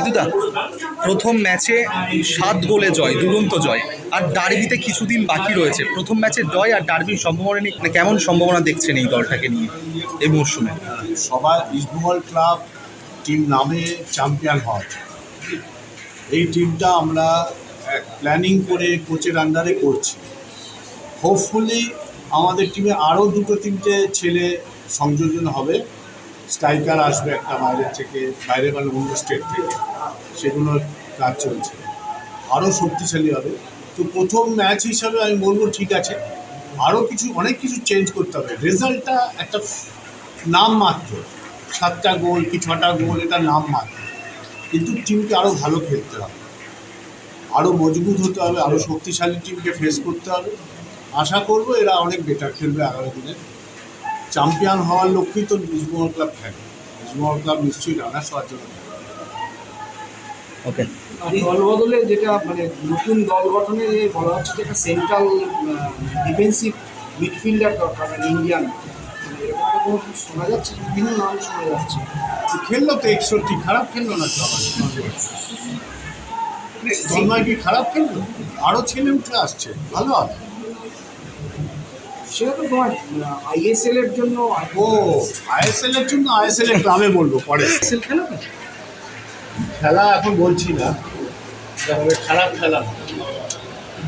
ঋতুদা, প্রথম ম্যাচে সাত গোলে জয়, দুরন্ত জয়, আর ডার্বিতে কিছুদিন বাকি রয়েছে। প্রথম ম্যাচে জয় আর ডার্বির সম্ভাবনা নিয়ে মানে কেমন সম্ভাবনা দেখছেন এই দলটাকে নিয়ে এই মরশুমে? সবাই ইস্টবেঙ্গল ক্লাব টিম নামে চ্যাম্পিয়ন হয়। এই টিমটা আমরা প্ল্যানিং করে কোচের আন্ডারে করছি। হোপফুলি আমাদের টিমে আরও দুটো তিনটে ছেলে সংযোজন হবে। স্ট্রাইকার আসবে একটা বাইরের থেকে বাইরে মানে অন্য স্টেট থেকে সেগুলোর কাজ চলছে। আরও শক্তিশালী হবে। তো প্রথম ম্যাচ হিসাবে আমি বলব ঠিক আছে। আরও কিছু, অনেক কিছু চেঞ্জ করতে হবে। রেজাল্টটা একটা নাম মাত্র। সাতটা গোল কি ছটা গোল, এটা নাম মাত্র। কিন্তু টিমকে আরও ভালো খেলতে হবে। আরও মজবুত হতে হবে, আরও শক্তিশালী টিমকে ফেস করতে হবে। আশা করব এরা অনেক বেটার খেলবে আগামী দিনে। চ্যাম্পিয়ন হওয়ার লক্ষ্যেই তো ইস্টবেঙ্গল ক্লাব থাকে। ইস্টবেঙ্গল ক্লাব নিশ্চয়ই রানার্স হওয়ার জন্য ওকে। দল বদলে যেটা মানে নতুন দল গঠনে যে বলা হচ্ছে যে একটা সেন্ট্রাল ডিফেন্সিভ মিডফিল্ডার দরকার মানে ইন্ডিয়ান কিছু শোনা যাচ্ছে? বিভিন্ন নাম শোনা যাচ্ছে। খেললো তো একষট্টি খারাপ খেললো না তো আবার? কি খারাপ খেললো? আরও ছেলে উঠে আসছে। ভালো হবে। সেটা তো তোমার আইএসএল এর জন্য ও আইএসএল এর জন্য আইএসএল এর ক্লাবে বলব পরে। আইএসএল খেলা খেলা এখন বলছি না। খেলা না।